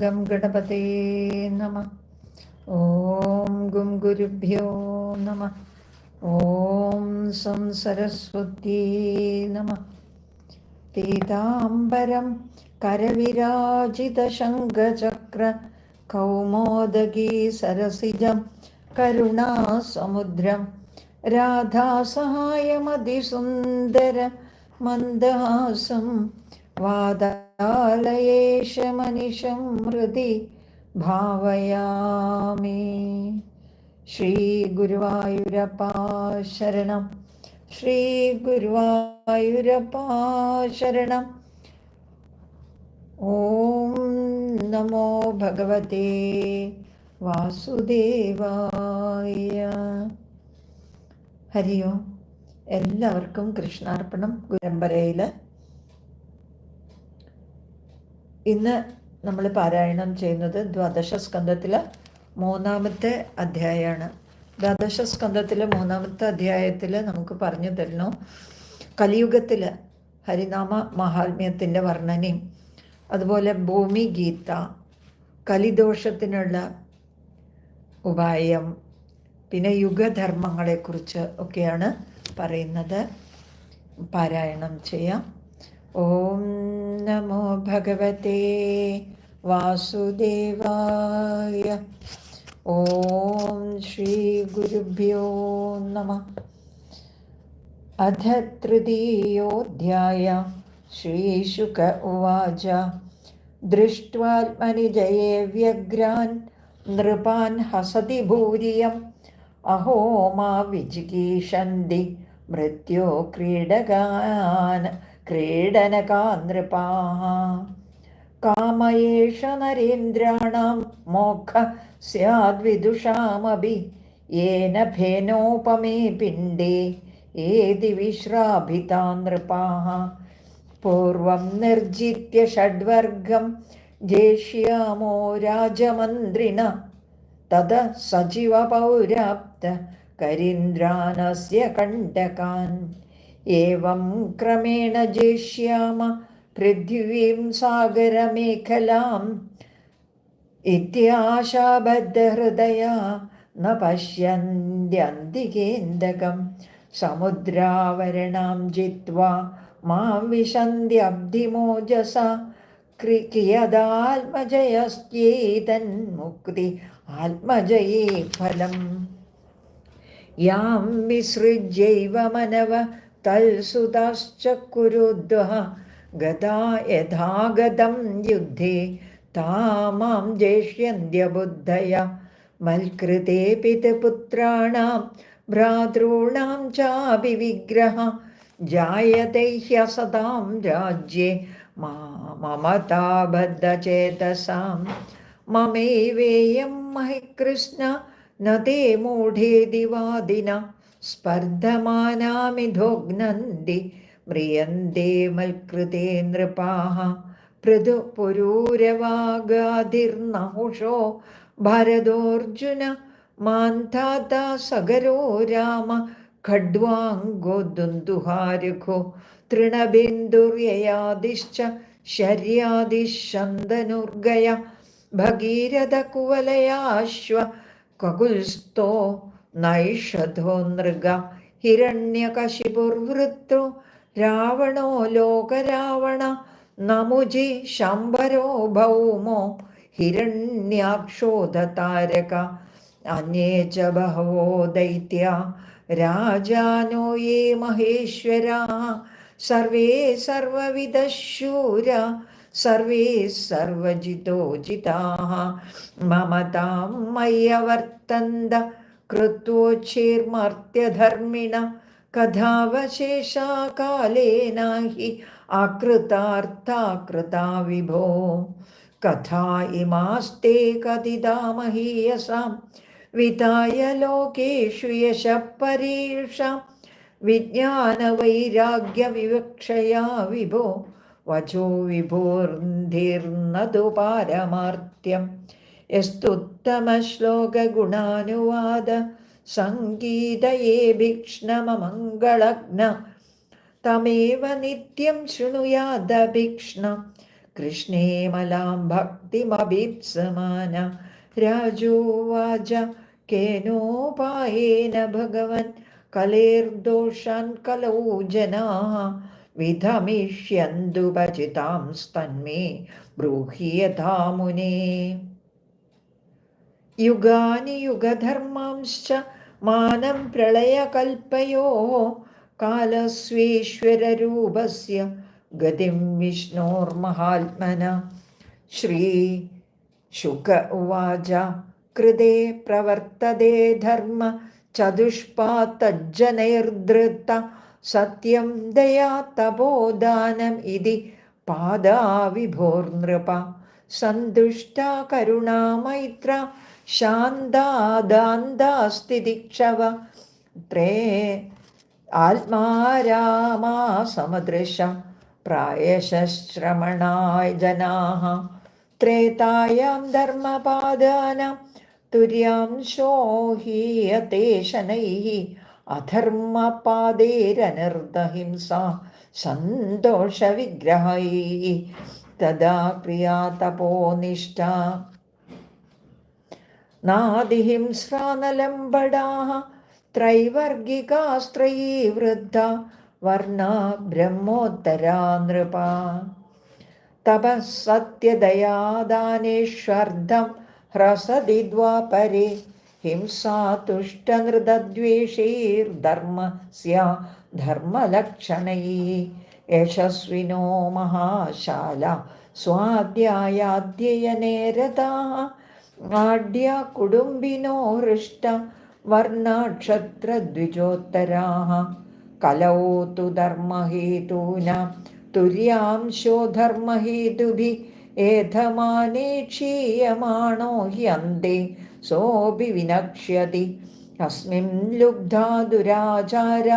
Gum ഗണപതേ നമ. ഓം ഗും ഗുരുഭ്യോ നമ. ഓം സ്വം സരസ്വതീ നമ. പീതാംബരം കരവിരാജിതശങ്കചക്ര കൗമോദഗീ സരസിജം കരുണാസമുദ്രം രാധാസഹായമതിസുന്ദര മന്ദഹാസം വാദ मन्दहासं वादालयेशमनिशं हृदि भावयामि श्रीगुरुवायुरपा शरणं श्रीगुरुवायुरपा शरणम् ഓം നമോ ഭഗവതേ വാസുദേവായ ഹരിയോ എല്ലാവർക്കും കൃഷ്ണാർപ്പണം പരമ്പരയിൽ ഇന്ന് നമ്മൾ പാരായണം ചെയ്യുന്നത് ദ്വാദശ സ്കന്ധത്തിലെ മൂന്നാമത്തെ അധ്യായമാണ്. ദ്വാദശ സ്കന്ധത്തിലെ മൂന്നാമത്തെ അധ്യായത്തിൽ നമുക്ക് പറഞ്ഞു തരണോ കലിയുഗത്തിൽ ഹരിനാമ മഹാത്മ്യത്തിന്റെ വർണനയും അതുപോലെ ഭൂമി ഗീത കലിദോഷത്തിനുള്ള ഉപായം പിന്നെ യുഗധർമ്മങ്ങളെക്കുറിച്ച് ഒക്കെയാണ് പറയുന്നത്. പാരായണം ചെയ്യാം. ഓം നമോ ഭഗവത്തെ വാസുദേവായ ഓം ശ്രീ ഗുരുഭ്യോ നമ അധ തൃതീയോധ്യായ ശ്രീശുക ഉവാച ദൃഷ്ട്വാത്മനി വ്യഗ്രാൻ നൃപാൻ ഹസതി ഭൂരിയം അഹോമാ വിജിഗീഷന്തി മൃത്യോ ക്രീഡകാൻ क्रीडनका नृपाः काम एष नरेन्द्राणां मोक्ष स्याद्विदुषामपि येन फेनोपमे पिण्डे एति विश्राभिता नृपाः पूर्वं निर्जित्य षड्वर्गं जेष्यामो राजमन्त्रिण तद सचिवपौराप्त करीन्द्रानस्य कण्टकान् एवं क्रमेण जेष्याम पृथिवीं सागरमेखलाम् इत्याशाबद्धहृदया न पश्यन्त्यन्तिकेन्दकं समुद्रावरणां जित्वा मां विशन्त्यब्धिमोजसा क्रि कियदात्मजयस्त्येतन्मुक्ति आत्मजये फलम् यां विसृज्यैव मनव तल्सुताश्चक्रुद्धः गदा यथा गदं युद्धि ता माँ मल्कृते पितपुत्राणां, भ्रातॄणां चापि विग्रहः। जायते ह्यसतां राज्ये ममताबद्धचेतसां ममैवेयं महि कृष्ण, न ते मूढे दिवादिना। സ്പർദ്ധമാനാമിധോഗ്നന്തി മ്രിയന്തേ മൽകൃതേ നൃപാഹ പൃഥു പുരൂരവാഗാതിർനഹുഷോ ഭരതോർജുന മാന്താത സഗരോ രാമ ഖഡ്വാംഗോ ദുന്ദുഹാരുഘോ തൃണബിന്ദുര്യയാദിശ്ച ശര്യാദിശന്തനുർഗയ ഭഗീരഥ കുവലയാശ്വ കകുൽസ്തോ नैषधो नृग हिरण्यकशिपुर्वृत्तु रावणो लोकरावण नमुजि शम्बरो भौमो हिरण्याक्षोधतारक अन्ये च बहवो दैत्या രാജാനോ യേ Maheshwara survey സർവവിധശൂര survey സർവജിതോ ജിതാः മമതാം മയ്യവർത്തന്ത കൃത്വോച്ഛേർമർത്യധർമ്മിണ കഥാവശേഷാ Kalena he ആകൃതാർത്ഥാകൃതാ വിഭോ. കഥാ ഇമാസ്തേ കഥിതാമഹീയസാം വിതായ ലോകേഷു യശപരീഷ വിജ്ഞാനവൈരാഗ്യവിവക്ഷയാ വിഭോ. വചോ വിഭോർന്ധിർന്നതു പാരമാർത്യം യസ്തുത്തമശ്ലോകഗുണാനുവാദ സംഗീതയേ ഭീക്ഷ്ണമമംഗളഗ്ന തമേവ നിത്യം ശൃണുയാദഭീക്ഷ്ണ കൃഷ്ണേ മലാം ഭക്തിമഭീപ്സമാന രാജോവാച കേനോപായേന ഭഗവൻ കലേർദോഷാൻ കലൗ ജനാ വിധമിഷ്യന്തുപചിതാം സ്തന്മേ ബ്രൂഹീയഥാ മുനേ യുഗാനി യുഗധർമാംശ്ച മാനം പ്രളയകൽപ്പയോ കാലസ്വേശ്വരൂപസ്യ ഗതിം വിഷ്ണോർമഹാത്മന. ശ്രീ ശുക ഉവാച കൃതേ പ്രവർത്തതേ ധർമ്മ ചതുഷ്പാത്തജ്ജനൈർധൃത്ത സത്യം ദയാ തപോദാനം ഇതി പാദാവിഭോർനൃപ. സന്തുഷ്ട കരുണാമൈത്ര ശാന്താദാന്താസ്തിദിക്ഷവ ത്രേ ആത്മാരാമാ സമദൃശ പ്രായശ്രമണായ ജനാഹ ത്രേതായാം ധർമ്മപാദാനം. തുര്യാം ശോഹീയത്തെ ശനൈः അധർമ്മപാദേരനർദ്ദഹിംസ സന്തോഷവിഗ്രഹൈ. തദാ ക്രിയാ नादिहिंस्रानलम्बडाः त्रैवर्गिकास्त्रयी वृद्धा वर्णा ब्रह्मोत्तरा नृपा तपः सत्यदयादानेष्वर्धं ह्रसदि द्वापरे हिंसा तुष्टनृतद्वेषीर्धर्मस्या धर्मलक्षणैः यशस्विनो महाशाला स्वाध्यायाध्ययने रताः आड्या कुटुम्बिनो हृष्ट वर्णक्षत्रद्विजोत्तराः कलौ तु धर्महेतूनां तुर्यांशो धर्महेतुभिः एधमाने क्षीयमाणो ह्यन्ते सोऽपि विनक्ष्यति अस्मिन् लुब्धा दुराचार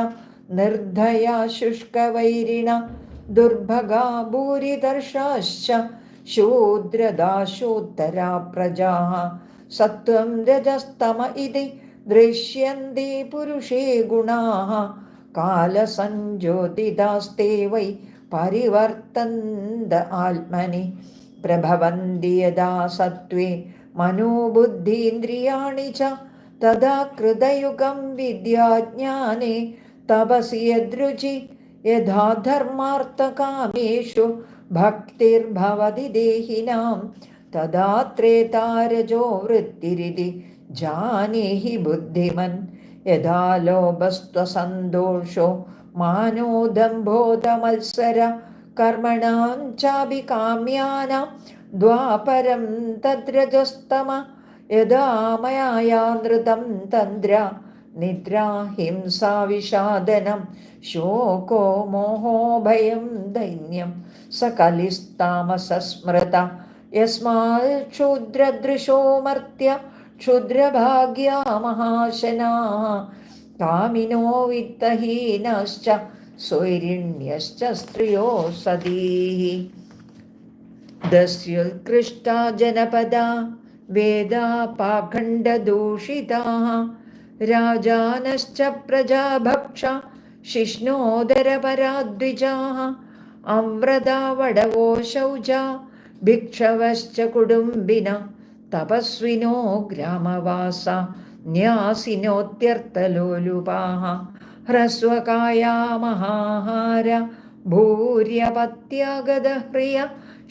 निर्धया शुष्कवैरिण दुर्भगा भूरिदर्शाश्च शूद्रदाशोत्तरा प्रजाः सत्त्वं रजस्तम इति दृश्यन्ते पुरुषे गुणाः कालसञ्ज्योतिदास्ते वै परिवर्तन्त आत्मनि प्रभवन्ति यदा सत्त्वे मनोबुद्धीन्द्रियाणि च तदा कृतयुगं विद्याज्ञाने तपसि यदृचि यथा धर्मार्थकामेषु ഭക്തിർഭവതി ദേഹിനാം തഥാ ത്രേതാരജോ വൃത്തിരിതി ജാനേഹി ബുദ്ധിമൻ. യഥാ ലോഭസ്ത്വസന്തോഷോ മാനോദംബോധമത്സര കർമ്മണാം ചാപി കാമ്യാനാം ദ്വാപരം തദ്രജസ്തമ. യഥാ മയാ നൃതം തന്ദ്ര നിദ്രാ ഹിംസാവിഷാദനം ശോകോ മോഹോ ഭയം ദൈന്യം. सकलिस्तामसस्मृता। यस्मात् क्षुद्रदृशो मर्त्य क्षुद्रभाग्या महाशनाः। कामिनो वित्तहीनश्च स्वैरिण्यश्च स्त्रियो सदीः दस्युत्कृष्टा जनपदा, वेदा पाखण्डदूषिताः। राजानश्च प्रजाभक्षा, शिष्णोदरपराद्विजाः। അവ്രതാ വടവോ ശൗച ഭിക്ഷവശ്ച കുടുംബിന തപസ്വിനോ ഗ്രാമവാസ ന്യാസിനോത്യർത്ഥലോലുപാഹ ഹ്രസ്വകായാ മഹാഹാര ഭൂര്യപത്യാഗതഹ്രിയ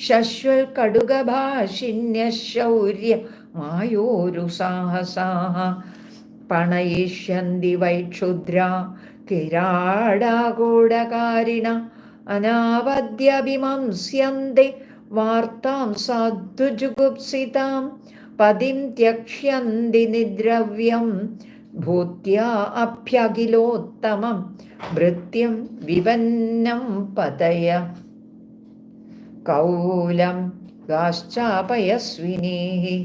ശശ്വൽ കടുകഭാഷിന്യശൗര്യ മായോരു സാഹസാഹ പണയിഷ്യന്തി വൈക്ഷുദ്ര കിരാടാകൂടകാരിണ അനാവദ്യഭിമംസ്യന്തി വാർത്താം സാധുജുഗുപ്സിതാം പതിം ത്യക്ഷ്യന്തി നിദ്രവ്യം ഭൂത്യാ അഭ്യഖിലോത്തമം ഭൃത്യം വിപന്നം പതയ. കൗലം ഗാശ്ചാപയസ്വിനീ.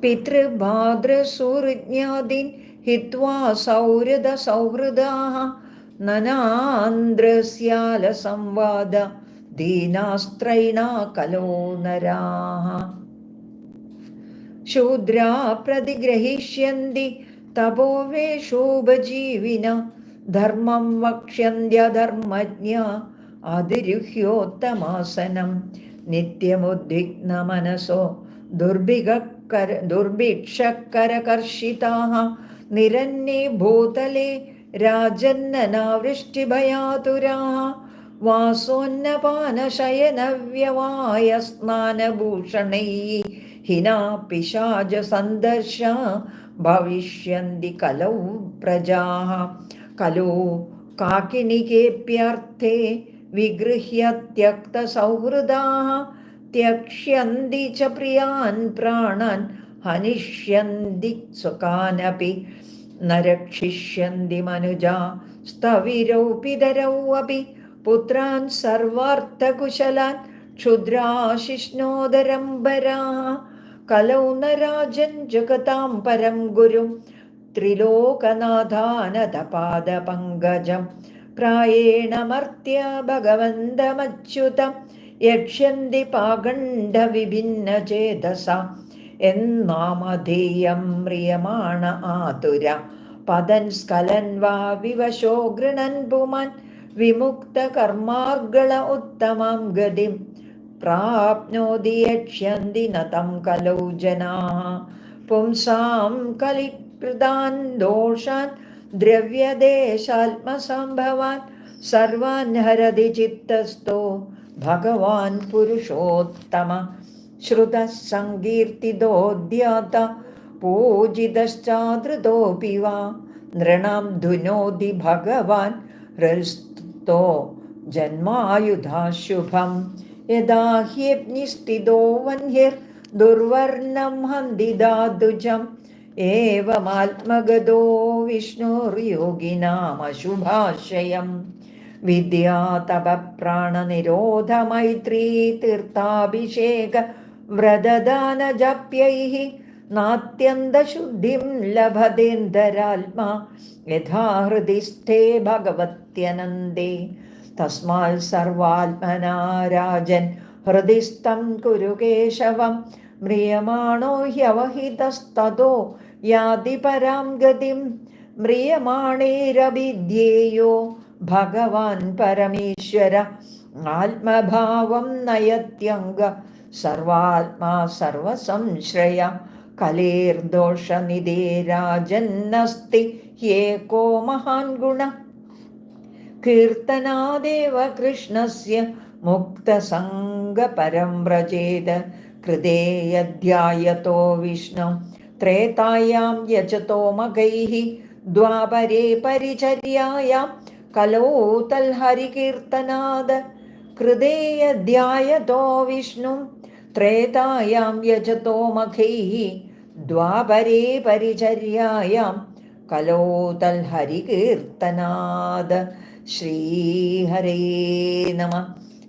പിതൃഭാതൃസുഹൃജ്ഞാതിൻ ഹിത്വാ സൗഹൃദസൗഹൃദാः നനാന്ദ്രസ്യാലസംവാദ ദീനാസ്ത്രൈണാ കലോ നരാഹ ശൂദ്രാ പ്രതിഗ്രഹിഷ്യന്തി തപോവേഷോപജീവിന ധർമ്മം വക്ഷ്യന്ത്യധർമ്മജ്ഞ അതിരുഹ്യോത്തമാസനം നിത്യമുദ്വിഗ്നമനസോ ദുർഭികര ദുർഭിക്ഷക്കരകർഷിതാ നിരന്നേ ഭൂതലെ രാജന്നനാവൃഷ്ടിഭയാതുരാः വാസോന്നപാനശയനവ്യവായ സ്നാനഭൂഷണൈः हिना पिशाचसन्दर्श भविष्यन्ति कलौ प्रजाः खलु काकिनिकेऽप्यर्थे विगृह्य त्यक्तसौहृदाः त्यक्ष्यन्ति च प्रियान् प्राणान् हनिष्यन्ति सुखानपि न रक्षिष्यन्ति मनुजा स्तविरौ पितरौ अपि पुत्रान् सर्वार्थकुशलान् क्षुद्राशिष्णोदरम्बरा कलौ न राजन् जगतां परं गुरुं त्रिलोकनाथानदपादपङ्कजं प्रायेण मर्त्य भगवन्तमच्युतं यक्ष्यन्ति पागण्डविभिन्नचेतसा എന്നാമധേയം മ്രിയമാണ ആതുര. പതൻ സ്കലൻ വാ വിവശോ ഗൃണൻ പുമാൻ വിമുക്തകർമാർഗള ഉത്തമം ഗതിം. പ്രാപ്നോതി യക്ഷ്യന്തി നതം കലൗ ജനാ. പുംസാം കലികൃതാൻ ദോഷാൻ. ദ്രവ്യദേശാത്മസംഭവാൻ. സർവാൻ ഹരതി ചിത്തസ്ഥോ ഭഗവാൻ പുരുഷോത്തമ. श्रुतः सङ्कीर्तितोऽध्यात पूजितश्चादृतोऽपि वा? नृणां धुनोति भगवान् हृस्तो जन्मायुधाशुभं यदा ह्यग्निस्थितो वह्निर्दुर्वर्णं हन्ति दादुजम् एवमात्मगतो विष्णुर्योगिनामशुभाशयं विद्या तपप्राणनिरोधमैत्री तीर्थाभिषेक व्रतदानजप्यैः नात्यन्तशुद्धिं लभतेन्दरात्मा यथा हृदि स्थे भगवत्यनन्दे तस्मात् सर्वात्मना राजन् हृदिस्थं कुरु केशवं म्रियमाणो ह्यवहितस्ततो याति परां गतिं म्रियमाणेरभिध्येयो भगवान् परमेश्वर आत्मभावं नयत्यङ्ग सर्वात्मा सर्वसंश्रय कलेर्दोषनिधे राजन्नस्ति ह्येको महान् गुण कीर्तनादेव कृष्णस्य मुक्तसङ्गपरं व्रजेद कृते यध्यायतो विष्णु त्रेतायां यजतो मगैः द्वापरे परिचर्यायां कलौ तल्हरिकीर्तनाद कृते यध्यायतो विष्णुं त्रेतायां यजतो मखैः द्वापरे परिचर्यायां कलौ तल्हरिकीर्तनाद श्रीहरे नमः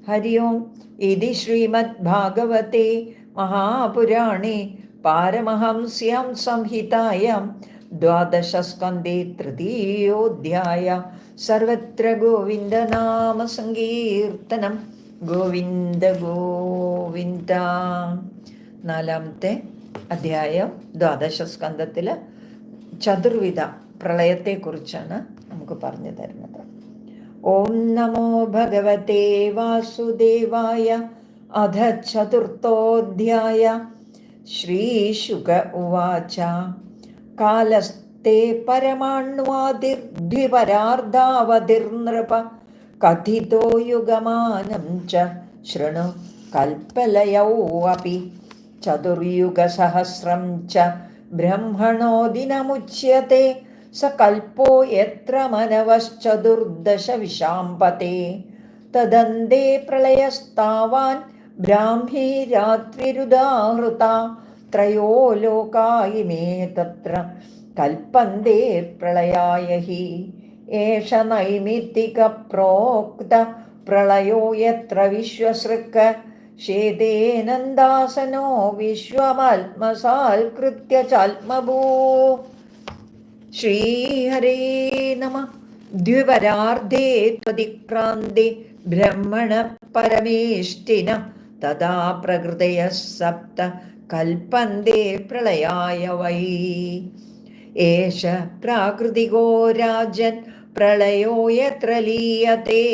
हरि ओम् इति श्रीमद्भागवते महापुराणे पारमहंस्यां संहितायां द्वादशस्कन्धे तृतीयोऽध्याय സർവത്ര ഗോവിന്ദനാമ സങ്കീർത്തനം ഗോവിന്ദ ഗോവിന്ദ നാലാമത്തെ അധ്യായം ദ്വാദശ സ്കന്ധത്തിൽ ചതുർവിധ പ്രളയത്തെക്കുറിച്ചാണ് നമുക്ക് പറഞ്ഞു തരുന്നത്. ഓം നമോ ഭഗവതേ വാസുദേവായ അധ ചതുർത്ഥോധ്യായ ശ്രീശുക ഉവാച. കാലസ്തേ നൃപ कथितो युगमानं च शृणु कल्पलयौऽपि चतुर्युगसहस्रं च ब्रह्मणो दिनमुच्यते स कल्पो यत्र मनवश्चतुर्दशविशाम्पते तदन्ते प्रलयस्तावान् ब्राह्मी रात्रिरुदाहृता त्रयो लोका इमे तत्र कल्पन्ते प्रलयाय हि ഏഷ നൈമിത്തിക പ്രോക്ത പ്രളയോ യത്ര വിശ്വസൃക്ക. ശേതേനന്ദാസനോ വിശ്വമാത്മസാൽകൃത്യ ചാത്മഭൂ. ശ്രീഹരേ നമ. ദ്വിപരാർദ്ധേ ത്വതിക്രാന്തി ബ്രഹ്മണ പരമേഷ്ഠിന തഥാ പ്രകൃതയ സപ്ത കൽപ്പന്തേ പ്രളയായ വൈ एष प्राकृतिको राजन् प्रलयो यत्र लीयते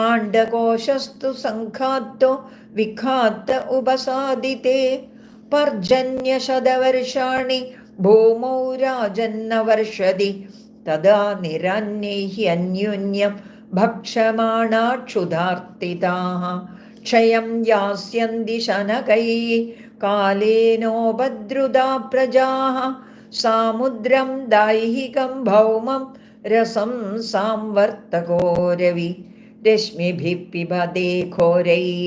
ആണ്ടകോശസ്തു സംഘാത്തോ വിഘാത്ത ഉപസാദിതേ पर्जन्यशतवर्षाणि भूमौ राजन्न वर्षति तदा निरान्यैः अन्योन्यं भक्षमाणाक्षुधार्तिताः क्षयं यास्यन्ति शनकैः कालेनोपद्रुता प्रजाः सामुद्रं दैहिकं भौमं रसं सांवर्तको रवि रश्मिभिः पिबदे घोरैः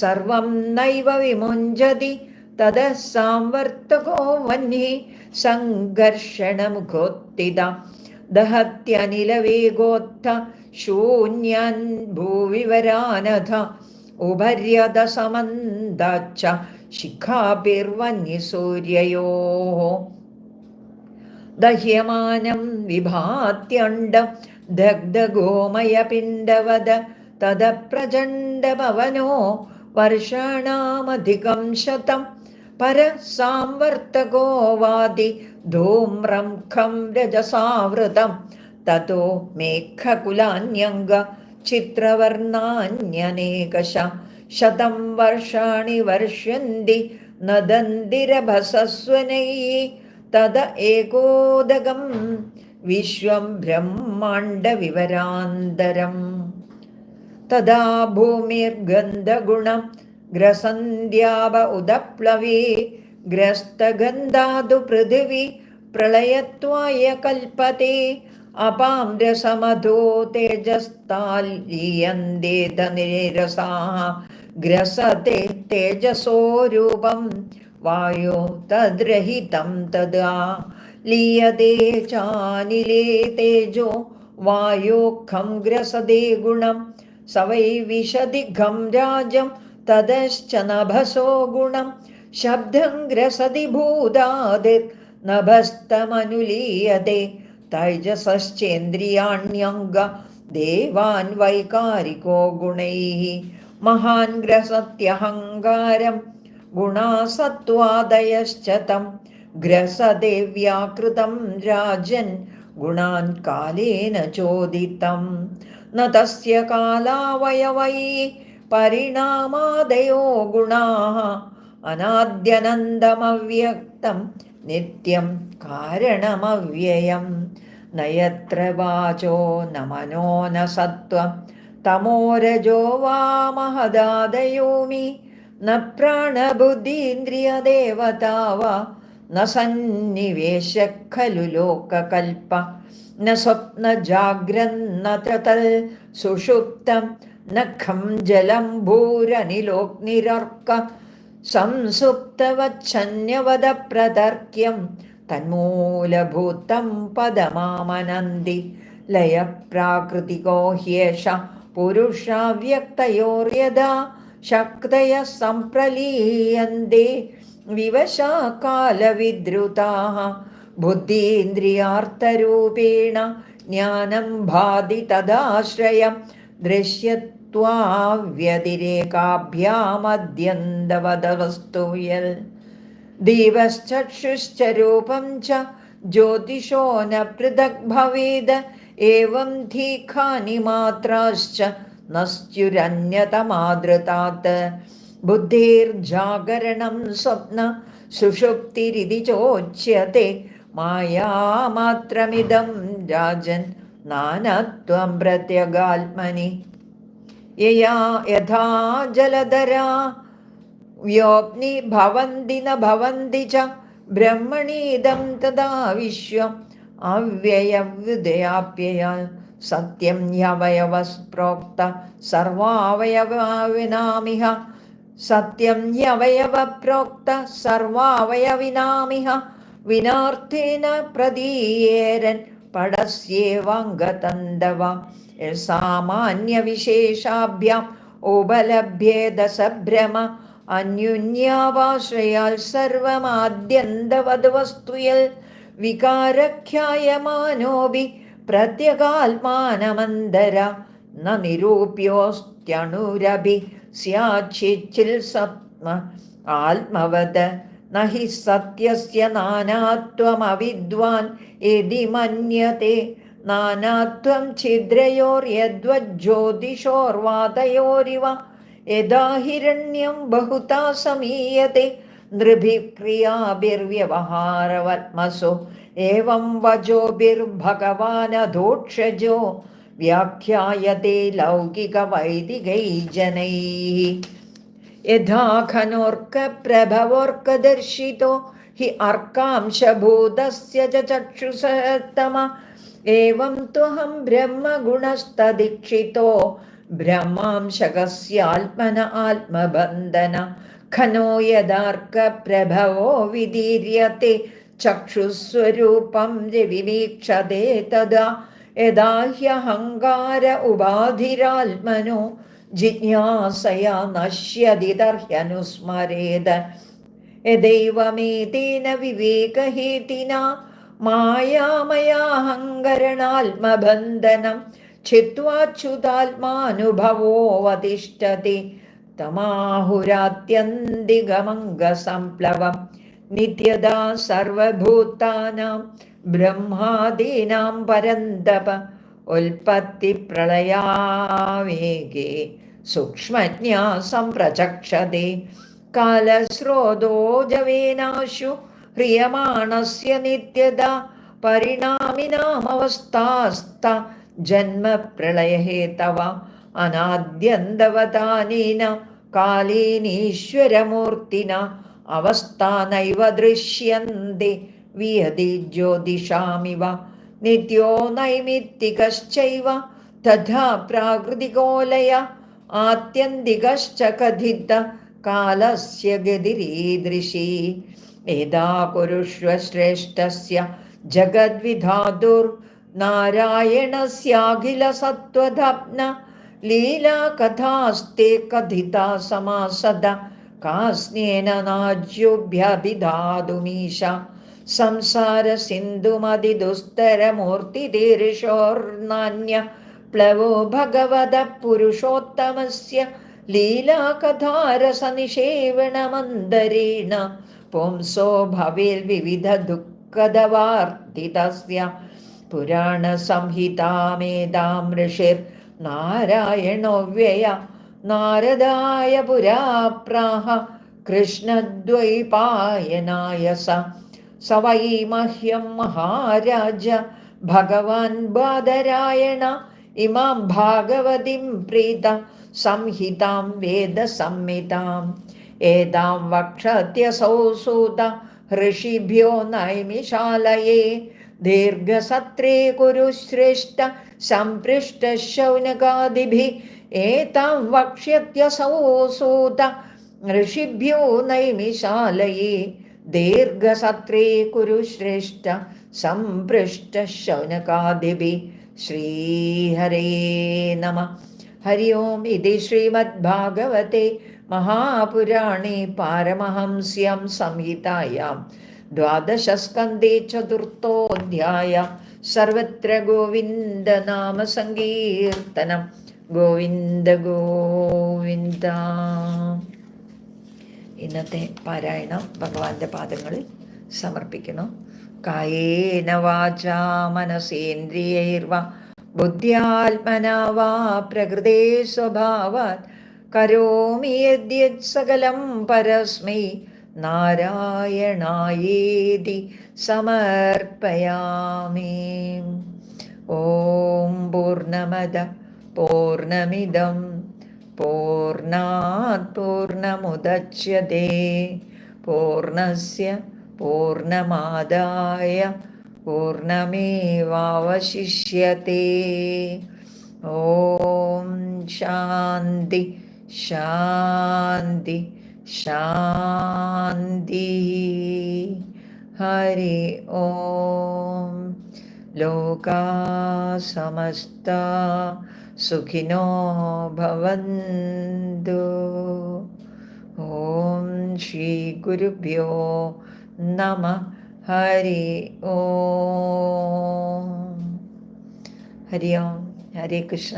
सर्वं नैव विमुञ्जति ततः सांवर्तको वह्नि सङ्घर्षणमुखोत्थित दहत्यनिलवेगोत्थ शून्यान् भूविवरानथ उभर्यदसमन्दाच्च शिखाभिर्वन्यसूर्ययोः दह्यमानं विभात्यण्डं दग्धगोमयपिण्डवद तदप्रचण्डपवनो वर्षाणामधिकं शतं परसांवर्तको वादि धूम्रं खं रजसावृतं ततो मेघकुलान्यङ्ग चित्रवर्णान्यनेकश शतं वर्षाणि वर्ष्यन्ति नदन्दिरभसस्वनैः തത ഏകോദകം. വിശ്വം ബ്രഹ്മാണ്ടവിവരാന്തരം തദാ ഭൂമിർഗന്ധഗുണം ഗ്രസന്ധ്യാവ ഉദപ്ലവേ. ഗ്രസ്തഗന്ധാതു പൃഥിവി പ്രളയത്വായ കൽപ്പത്തെ അപാം രസമധോ തേജസ്താല്യന്തേതനിരസാ ഗ്രസത്തെ തേജസോ രൂപം वायो तद्रहितं तदा लीयते चानिले तेजो वायोखं ग्रसदे गुणं। स वै विशदिघं राजं ततश्च नभसो गुणं। शब्दं ग्रसति भूदादिर्नभस्तमनुलीयते तैजसश्चेन्द्रियाण्यङ्ग देवान् वैकारिको गुणैः। महान् ग्रसत्यहङ्कारं ഗുണാസത്വാദയശ്ച തം ഗ്രസദേവ്യാകൃതം രാജൻ ഗുണാൻ കാലേന ചോദിതം. ന തസ്യ കാലാവയവൈ പരിണാമാദയോ ഗുണാः അനാദ്യനന്ദമവ്യക്തം നിത്യം കാരണമവ്യയം. നയത്ര വാചോ ന മനോ ന സത്വം തമോരജോ വാ മഹദാദയോമി न प्राणबुद्धीन्द्रियदेवता वा न सन्निवेशः खलु लोककल्प न स्वप्नजाग्रन्न तल् सुषुप्तं न खं जलं भूरनिलोग्निरर्क संसुप्तवच्छन्यवदप्रतर्क्यं तन्मूलभूतं पदमामनन्ति लयप्राकृतिको ह्येष पुरुषाव्यक्तयोर्यदा शक्तयः सम्प्रलीयन्ते विवशा कालविद्रुताः बुद्धीन्द्रियार्थरूपेण ज्ञानं भाति तदाश्रयं दृश्यत्वाव्यतिरेकाभ्यामद्यन्तवदवस्तु यल् दीवश्चक्षुश्च रूपं च ज्योतिषो न पृथक् भवेद एवं धीखानि मात्राश्च नस्त्युरन्यतमादृतात् बुद्धिर्जागरणं स्वप्न सुषुप्तिरिति चोच्यते। मायामात्रमिदं राजन् नानत्वं प्रत्यगात्मनि। यया यथा जलधरा व्योप्नि भवन्ति न भवन्ति च ब्रह्मणीदं तदा विश्वम् अव्ययव्युदयाप्यय സത്യം യവയവസ്പ്രോക്ത സർവാവയവനാമിഹ സത്യം യവയവപ്രോക്ത സർവാവയവിനാമിഹ. വിനാർത്ഥിന പ്രതീയേരൻ പടസ്യേവാംഗതന്തവ. സാമാന്യവിശേഷാഭ്യാം ഉപലഭ്യേത സഭ്രമ അന്യുന്യാവാശ്രയാൽ സർവമാദ്യന്തവത് വസ്തുയൽ വികാരഖ്യായമാനോപി പ്രത്യകാത്മാനമന്തര ന നിരൂപ്യോസ്ത്യണുരഭി സ്യാചിച്ചിൽ സത്മ ആത്മവത് നഹി സത്യസ്യ നാനാത്വമവിദ്വാൻ യതി മന്യത്തെ നാനാത്വം ഛിദ്രയോർയദ്വജ്യോതിഷോർവാതയോരിവ യഥാഹിരണ്യം ബഹുതാ സമീയത്തെ നൃഭിക്രിയാഭിർവ്യവഹാരവത്മസു एवं वजोभिर्भगवानधोक्षजो व्याख्यायते लौकिकवैदिकैः जनैः यथा खनोर्कप्रभवोर्कदर्शितो हि अर्कांशभूतस्य च चक्षुषतम एवं त्वहं ब्रह्मगुणस्तदीक्षितो ब्रह्मांशकस्यात्मन आत्मबन्धन। खनो यदार्कप्रभवो विदीर्यते ചക്ഷുസ്വരൂപം രവിവീക്ഷതേ തഥാ യഥാഹ്യഹങ്കാര ഉപാധിരാത്മനോ ജിജ്ഞാസയാ നശ്യതി തർഹ്യനുസ്മരേത യദൈവമേതേന വിവേകഹേതിന മായാമയാഹങ്കരണാത്മബന്ധനം ചിത്വാച്യുതാത്മാനുഭവോവതിഷ്ഠതി. തമാഹുരാത്യന്തികമംഗസംപ്ലവം ബ്രഹ്മാദീനാം പരന്തപ ഉൽപ്പത്തി പ്രളയാവേഗേ സൂക്ഷ്മജ്ഞാസം പ്രചക്ഷതേ കാലസ്രോതോ ജവേനാശു ഹ്രിയമാണസ്യ നിത്യത പരിണാമിനാമവസ്ഥാസ്ത ജന്മപ്രളയഹേതവ അനാദ്യന്തവതാനീന കാലീനീശ്വരമൂർത്തിന അവസ്ഥാനൈവ ദൃശ്യന്തി വിയതി ജ്യോതിഷാമിവ. നിത്യോ നൈമിത്തികശ്ചൈവ തഥാ പ്രാകൃതികോലയ ആത്യന്തികശ്ച കഥിത കാലസ്യ ഗതിരീദൃശി. ഏതാ കുരുഷ്വ ശ്രേഷ്ഠസ്യ ജഗദ്വിധാതുർ സത്വധപ്ന ലീലാകഥാസ്തേ കഥിതാ സമാസദ. കാസ്നേന നാജ്യോഭ്യഭിധാതുമീശ സംസാരസിന്ധുമതിദുസ്തരമൂർത്തിതീർഷോർനാന്യ പ്ലവോ ഭഗവത പുരുഷോത്തമസ്യ ലീലാകഥാരസനിഷേവണമന്തരേണ. പുംസോ ഭവേൽ വിവിധ ദുഃഖദവാർത്തിതസ്യ പുരാണസംഹിതാമേതാം ഋഷിർ നാരായണോ വ്യയ നാരദായ പുരാപ്രാഹ കൃഷ്ണദ്വൈപായനായ സ. സ വൈ മഹ്യം മഹാരാജ ഭഗവാൻ ബാധരായണ ഇമാം ഭാഗവതിം പ്രീത സംഹിതാം വേദസംഹിതാം. ഏതാം വക്ഷത്യസൗ സൂത ഋഷിഭ്യോ നൈമിശാലയേ ദീർഘസത്രേ സംപൃഷ്ട ശൗനകാദിഭി एतां वक्ष्यत्यसौ सूत ऋषिभ्यो नैमिशालये दीर्घसत्रे कुरु श्रेष्ठ सम्पृष्टशौनकादिभिः श्रीहरे नमः हरि ओम् इति श्रीमद्भागवते महापुराणे पारमहंस्यां संहितायां द्वादशस्कन्दे चतुर्थोऽध्याय सर्वत्र गोविन्दनामसङ्कीर्तनम् ഗോവിന്ദ ഗോവിന്ദ. ഇന്നത്തെ പാരായണം ഭഗവാന്റെ പാദങ്ങളിൽ സമർപ്പിക്കുന്നു. കായേന വാച മനസേന്ദ്രിയൈർവ ബുദ്ധ്യാത്മനവാ പ്രകൃതേ സ്വഭാവാത് കരോമി യദ്യത് സകലം പരസ്മൈ നാരായണായേതി സമർപ്പയാമേ. ഓം പൂർണമദ പൂർണമിദം പൂർണാത് പൂർണമുദച്യത്തെ പൂർണസ്യ പൂർണമാദായ പൂർണമേവാവശിഷ്യത്തെ ഓം ശാന്തി ശാന്തി ശാന്തി. ഹരി ഓം. ലോകാ സമസ്ത സുഖിനോ ഭവന്തു ഓം ശ്രീ ഗുരുഭ്യോ നമ ഹരി ഓം ഹരി ഓം ഹരേ കൃഷ്ണ